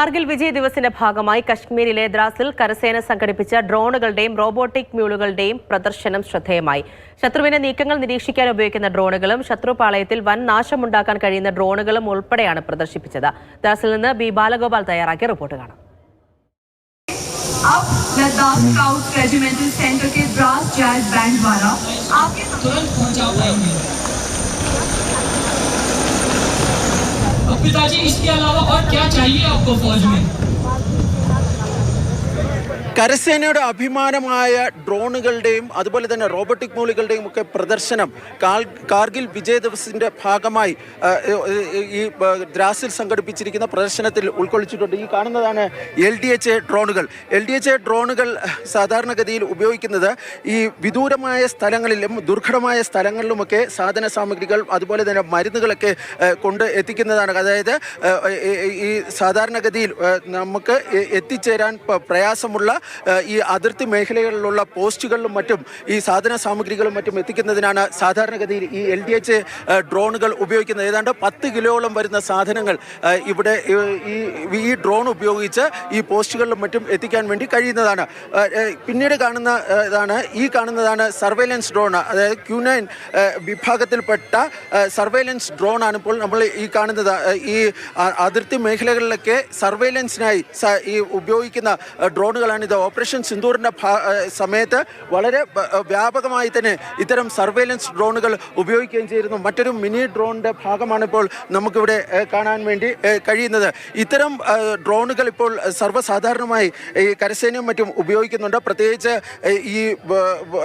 കാർഗിൽ വിജയ് ദിവസിന്റെ ഭാഗമായി കശ്മീരിലെ ദ്രാസിൽ കരസേന സംഘടിപ്പിച്ച ഡ്രോണുകളുടെയും റോബോട്ടിക് മ്യൂളുകളുടെയും പ്രദർശനം ശ്രദ്ധേയമായി ശത്രുവിന്റെ നീക്കങ്ങൾ നിരീക്ഷിക്കാൻ ഉപയോഗിക്കുന്ന ഡ്രോണുകളും ശത്രു പാളയത്തിൽ വൻ നാശമുണ്ടാക്കാൻ കഴിയുന്ന ഡ്രോണുകളും ഉൾപ്പെടെയാണ് പ്രദർശിപ്പിച്ചത് ദ്രാസിൽ നിന്ന് ബി ബാലഗോപാൽ തയ്യാറാക്കിയ റിപ്പോർട്ട് കാണാം अब लद्दाख स्काउट रेजिमेंटल सेंटर के ब्रास जैज बैंड द्वारा आपके तुरंत पहुंचा पाएंगे पिताजी इसके अलावा और क्या चाहिए आपको फौज में? കരസേനയുടെ അഭിമാനമായ ഡ്രോണുകളുടെയും അതുപോലെ തന്നെ റോബോട്ടിക് മൂളികളുടെയും ഒക്കെ പ്രദർശനം കാർഗിൽ വിജയ ദിവസിന്റെ ഭാഗമായി ഈ ദ്രാസിൽ സംഘടിപ്പിച്ചിരിക്കുന്ന പ്രദർശനത്തിൽ ഉൾക്കൊള്ളിച്ചിട്ടുണ്ട്. ഈ കാണുന്നതാണ് എൽ ഡി എച്ച് എ ഡ്രോണുകൾ. എൽ ഡി എച്ച് എ ഡ്രോണുകൾ സാധാരണഗതിയിൽ ഉപയോഗിക്കുന്നത് ഈ വിദൂരമായ സ്ഥലങ്ങളിലും ദുർഘടമായ സ്ഥലങ്ങളിലുമൊക്കെ സാധന സാമഗ്രികൾ അതുപോലെ തന്നെ മരുന്നുകളൊക്കെ കൊണ്ട് എത്തിക്കുന്നതാണ്. അതായത് ഈ- സാധാരണഗതിയിൽ നമുക്ക് എത്തിച്ചേരാൻ പ്രയാസമുള്ള ഈ അതിർത്തി മേഖലകളിലുള്ള പോസ്റ്റുകളിലും മറ്റും ഈ സാധന സാമഗ്രികളും മറ്റും എത്തിക്കുന്നതിനാണ് സാധാരണഗതിയിൽ ഈ എൽ ഡി എച്ച് ഡ്രോണുകൾ ഉപയോഗിക്കുന്നത്. ഏതാണ്ട് പത്ത് കിലോളം വരുന്ന സാധനങ്ങൾ ഇവിടെ ഈ ഈ- ഡ്രോൺ ഉപയോഗിച്ച് ഈ പോസ്റ്റുകളിലും മറ്റും എത്തിക്കാൻ വേണ്ടി കഴിയുന്നതാണ്. പിന്നീട് കാണുന്ന ഇതാണ് ഈ കാണുന്നതാണ് സർവൈലൻസ് ഡ്രോൺ. അതായത് ക്യൂനൈൻ വിഭാഗത്തിൽപ്പെട്ട സർവൈലൻസ് ഡ്രോൺ ആണ് ഇപ്പോൾ നമ്മൾ ഈ കാണുന്നത്. ഈ അതിർത്തി മേഖലകളിലൊക്കെ സർവൈലൻസിനായി ഈ ഉപയോഗിക്കുന്ന ഡ്രോണുകളാണ് ഇത് ഓപ്പറേഷൻ സിന്ദൂറിന്റെ സമയത്ത് വളരെ വ്യാപകമായി തന്നെ ഇത്തരം സർവൈലൻസ് ഡ്രോണുകൾ ഉപയോഗിക്കുകയും ചെയ്തിരുന്നു. മറ്റൊരു മിനി ഡ്രോണിന്റെ ഭാഗമാണ് ഇപ്പോൾ നമുക്കിവിടെ കാണാൻ വേണ്ടി കഴിയുന്നത്. ഇത്തരം ഡ്രോണുകൾ ഇപ്പോൾ സർവസാധാരണമായി ഈ കരസേനയും മറ്റും ഉപയോഗിക്കുന്നുണ്ട്. പ്രത്യേകിച്ച് ഈ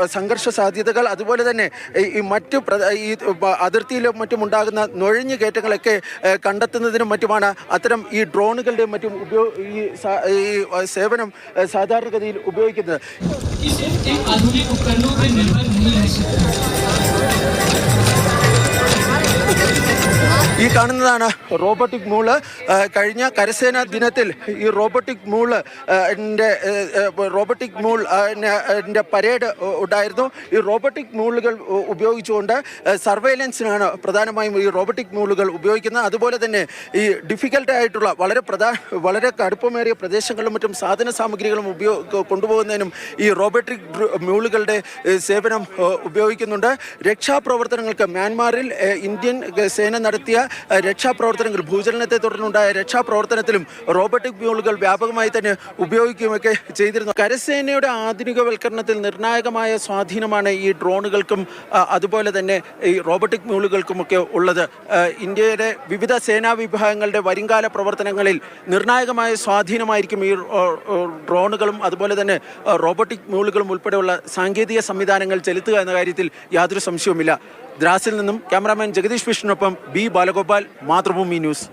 സംഘർഷ സാധ്യതകൾ അതുപോലെ തന്നെ ഈ- മറ്റ് ഈ അതിർത്തിയിലും മറ്റും ഉണ്ടാകുന്ന നുഴഞ്ഞു കയറ്റങ്ങളൊക്കെ കണ്ടെത്തുന്നതിനും മറ്റുമാണ് അത്തരം ഈ ഡ്രോണുകളുടെയും മറ്റും ഉപയോഗ ഈ സേവനം ഏ, സാധാരണഗതിയിൽ ഉപയോഗിക്കുന്നത്. ഈ കാണുന്നതാണ് റോബോട്ടിക് മൂൾ. കഴിഞ്ഞ കരസേനാ ദിനത്തിൽ ഈ റോബോട്ടിക് മൂൾ റോബോട്ടിക് മൂൾ ന്റെ പരേഡ് ഉണ്ടായിരുന്നു. ഈ റോബോട്ടിക് മൂളുകൾ ഉപയോഗിച്ചുകൊണ്ട് സർവൈലൻസിനാണ് പ്രധാനമായും ഈ റോബോട്ടിക് മൂളുകൾ ഉപയോഗിക്കുന്നത്. അതുപോലെ തന്നെ ഈ ഡിഫിക്കൽട്ട് ആയിട്ടുള്ള വളരെ പ്രധാന വളരെ കടുപ്പമേറിയ പ്രദേശങ്ങളിലും മറ്റും സാധന സാമഗ്രികളും ഉപയോഗ കൊണ്ടുപോകുന്നതിനും ഈ റോബോട്ടിക് മ്യൂളുകളുടെ സേവനം ഉപയോഗിക്കുന്നുണ്ട്. രക്ഷാപ്രവർത്തനങ്ങൾക്ക് മ്യാൻമാറിൽ ഇന്ത്യൻ സേന നടത്തിയ രക്ഷാപ്രവർത്തനങ്ങൾ ഭൂചലനത്തെ തുടർന്നുണ്ടായ രക്ഷാപ്രവർത്തനത്തിലും റോബോട്ടിക് മ്യൂളുകൾ വ്യാപകമായി തന്നെ ഉപയോഗിക്കുകയൊക്കെ ചെയ്തിരുന്നു. കരസേനയുടെ ആധുനികവൽക്കരണത്തിൽ നിർണായകമായ സ്വാധീനമാണ് ഈ ഡ്രോണുകൾക്കും അതുപോലെ തന്നെ ഈ റോബോട്ടിക് മ്യൂളുകൾക്കുമൊക്കെ ഉള്ളത്. ഇന്ത്യയുടെ വിവിധ സേനാ വിഭാഗങ്ങളുടെ വരുംകാല പ്രവർത്തനങ്ങളിൽ നിർണായകമായ സ്വാധീനമായിരിക്കും ഈ ഡ്രോണുകളും അതുപോലെ തന്നെ റോബോട്ടിക് മ്യൂളുകളും ഉൾപ്പെടെയുള്ള സാങ്കേതിക സംവിധാനങ്ങൾ ചെലുത്തുക എന്ന കാര്യത്തിൽ യാതൊരു സംശയവുമില്ല. ദ്രാസിൽ നിന്നും ക്യാമറാമാൻ ജഗദീഷ് വിഷ്ണുവിനൊപ്പം ബി ബാലഗോപാൽ മാതൃഭൂമി ന്യൂസ്.